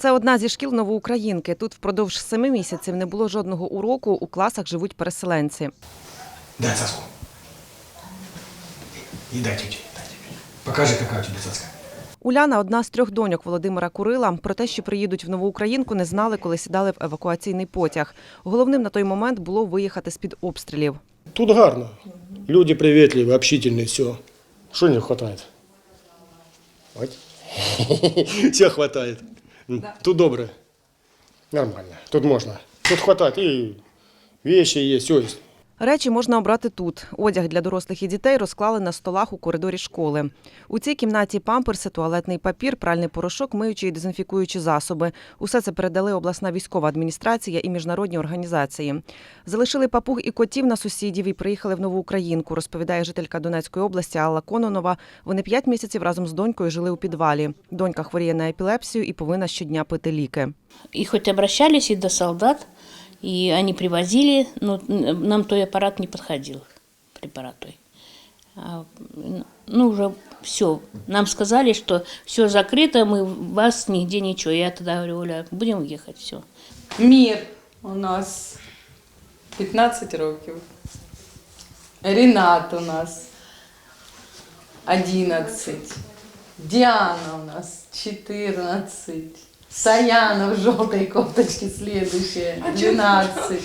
Це одна зі шкіл Новоукраїнки. Тут впродовж семи місяців не було жодного уроку. У класах живуть переселенці. Дай соску. И дай тете. Покажи, у тебя соска. Уляна одна з трьох доньок Володимира Курила. Про те, що приїдуть в Новоукраїнку, не знали, коли сідали в евакуаційний потяг. Головним на той момент було виїхати з-під обстрілів. Тут гарно. Люди приветливые, общительные, все. Что не? Вот. Все Тут добре. Нормально. Тут можна. Тут хватать і вещи є, все есть. Речі можна обрати тут. Одяг для дорослих і дітей розклали на столах у коридорі школи. У цій кімнаті памперси, туалетний папір, пральний порошок, миючі і дезінфікуючі засоби. Усе це передали обласна військова адміністрація і міжнародні організації. Залишили папуг і котів на сусідів і приїхали в Новоукраїнку, розповідає жителька Донецької області Алла Кононова. Вони п'ять місяців разом з донькою жили у підвалі. Донька хворіє на епілепсію і повинна щодня пити ліки. И хоть обращались и до солдат, и они привозили, но нам той аппарат не подходил, препарат той. А, Ну, уже все. Нам сказали, что все закрыто, мы вас нигде ничего. Я тогда говорю, Оля, будем ехать, все. Мір у нас 15 років. Рінат у нас 11. Діана у нас 14. Саяна в жовтій кофточці слідуюча 12.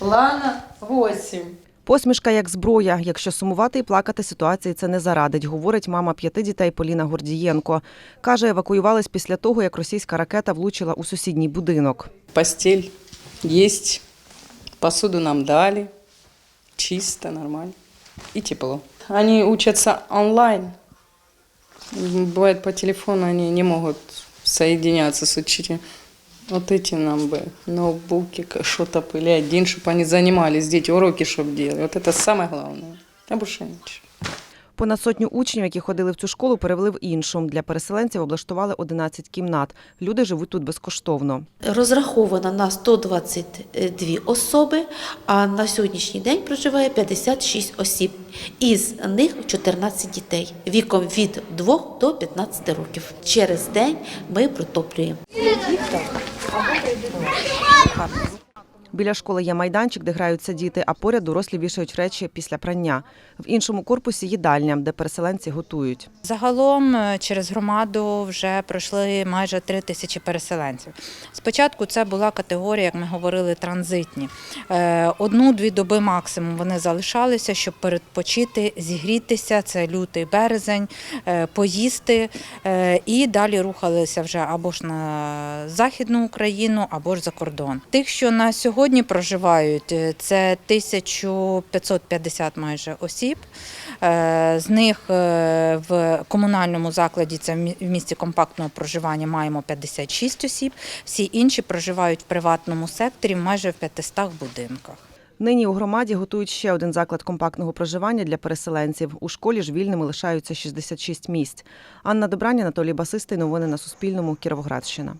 Лана 8. Посмішка як зброя. Якщо сумувати і плакати, ситуації це не зарадить, говорить мама п'яти дітей Поліна Гордієнко. Каже, евакуювались після того, як російська ракета влучила у сусідній будинок. Постель есть. Посуду нам дали. Чисто, нормально. И тепло. Они учатся онлайн. Бывает по телефону они не могут соединяться с учителем. Вот эти нам бы ноутбуки, к- что-то были один, чтобы они занимались, дети уроки, чтобы делали. Вот это самое главное. А больше ничего. Понад сотню учнів, які ходили в цю школу, перевели в іншу. Для переселенців облаштували 11 кімнат. Люди живуть тут безкоштовно. розрахована на 122 особи, а на сьогоднішній день проживає 56 осіб. Із них 14 дітей віком від 2 до 15 років. Через день ми протоплюємо. Біля школи є майданчик, де граються діти, а поряд дорослі вішають речі після прання. В іншому корпусі їдальня, де переселенці готують. Загалом е, через громаду вже пройшли майже три тисячі переселенців. Спочатку це була категорія, як ми говорили, транзитні. Е, Одну-дві доби максимум вони залишалися, щоб передпочити, зігрітися. Це лютий березень, е, поїсти і далі рухалися вже або ж на Західну Україну, або ж за кордон. Тих, що на сьогодні проживають, е, це 1550 майже осіб. Е, З них е, в комунальному закладі це в мі- в місці компактного проживання маємо 56 осіб. Всі інші проживають в приватному секторі майже в 500 будинках. Нині у громаді готують ще один заклад компактного проживання для переселенців. У школі ж вільними лишаються 66 місць. Анна Добрань, Анатолій Басистий. Новини на Суспільному. Кіровоградщина.